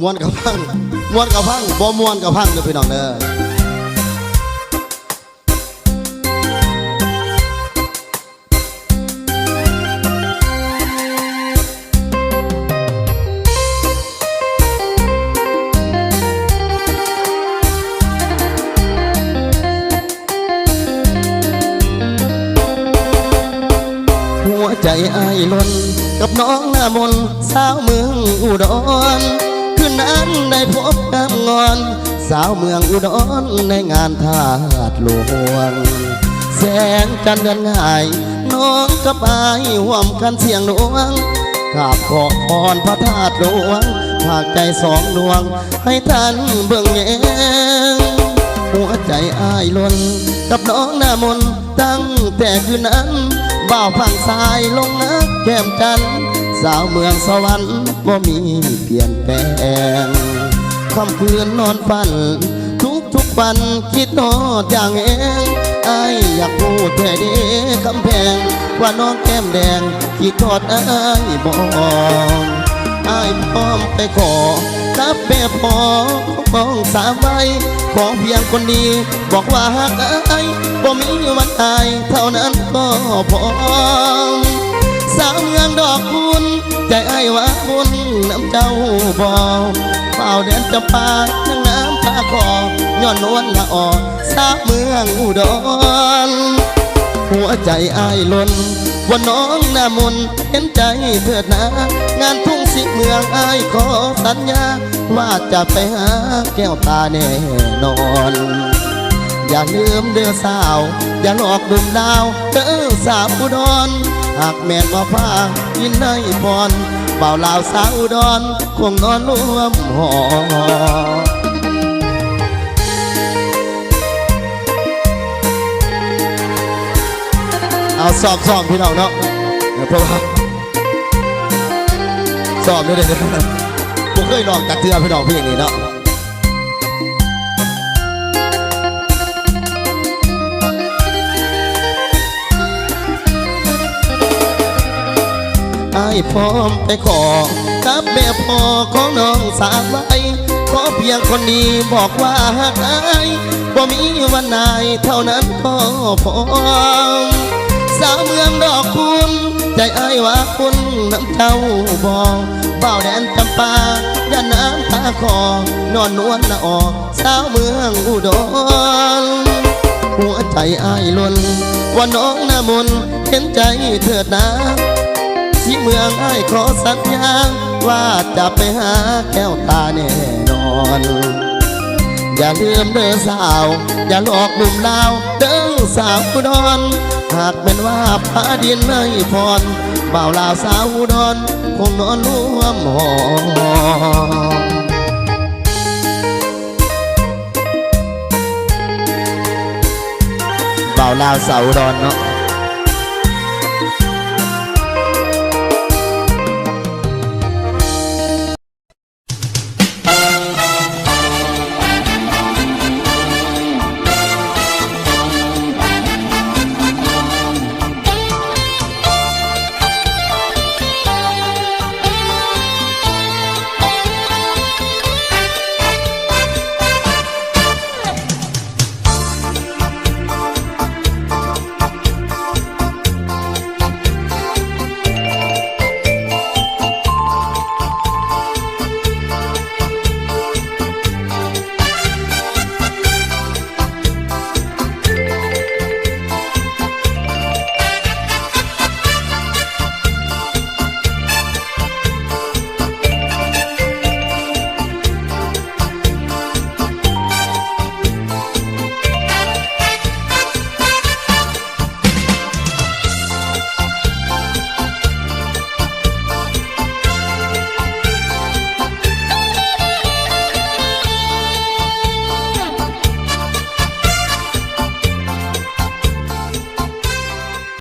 มวนกับพังมวนกับพังบ่มวนกับพังเด้อพี่น้องเด้อหัวใจไอ้ายล้นกับน้องหน้ามน์สาวเมืองอุดร คืนนั้นได้พบกับงอน สาวเมืองอุดรในงานทาสหลวง แสงจันทร์เดือนง่าย น้องกับไอ้ายห่วมกันเสียงหลวงกราบขอพรพระธาตุหลวงภาคใจสองดวง ให้ท่านเบิ่งแยงหัวใจอ้ายล้น กับน้องหน้ามนต์ตั้งแต่คืนนั้นบ่าวพังสายลงนักแก้มจันทร์ สาวเมืองสวรรค์บ่มีเปลี่ยนแปลงคำคืนนอนฝัน ทุกทุกวันคิดนอดอย่างเองไออยากพูดแท้เด้คำแพง ว่าน้องแก้มแดงคิดทอดไอ้ยบอกอายพร้อมไปขอกับแม่พอมองสามใบขอเพียงคนดีบอกว่าหากอายบ่มีวันตายเท่านั้นก็พอสาวเมืองด ใจไอ้วาบุญน้ำเจ้าบ่เฝ้าแดนจะปาทั้งน้ำตาคอย้อนนวลละอ่อสาเมืองอุดร หัวใจไอ้ล้นว่าน้องหน้ามนเห็นใจเถิดนะงานทุ่งสิเมืองไอ้ขอสัญญา ว่าจะไปหาแก้วตาแน่นอนอย่าลืมเด้อสาว อย่าหลอกดุมดาว เด้อสาวอุดร หากแม่นว่าพายินได้พรเป่าลาวสาวอุดรคงนอนร่วมหอเอาสอบสอบพี่น้องเนาะเดี๋ยวเพราะว่าสอบด้วยเด้อผมเคยลองตักเตือพี่น้องพี่อย่างนี้เนาะ พร้อมไปขอกับแม่พ่อของน้องสาวไว้ขอเพียงคนดีบอกว่าหากไอ้ายบ่มีวันไหนเท่านั้นก็พอสาวเมืองดอกคุณ ใจไอ้ว่าคุณน้ำเจ้าบอกเบ้าแดนจำปาย่านน้ำตาคอนอนนวลละออกสาวเมืองอุดรหัวใจไอ้ล้นว่าน้องน้ามนเห็นใจเถิดนะ ที่เมืองไอ้ขอสัญญาว่าจะไปหาแก้วตาแน่นอน อย่าลืมเด้อสาว อย่าหลอกหนุ่มลาวเด้อสาวอุดรหากเป็นว่าพาดินไม่พรบ่าวลาวสาวอุดรคงนอนร่วมหอบ่าวลาวสาวอุดรเนาะ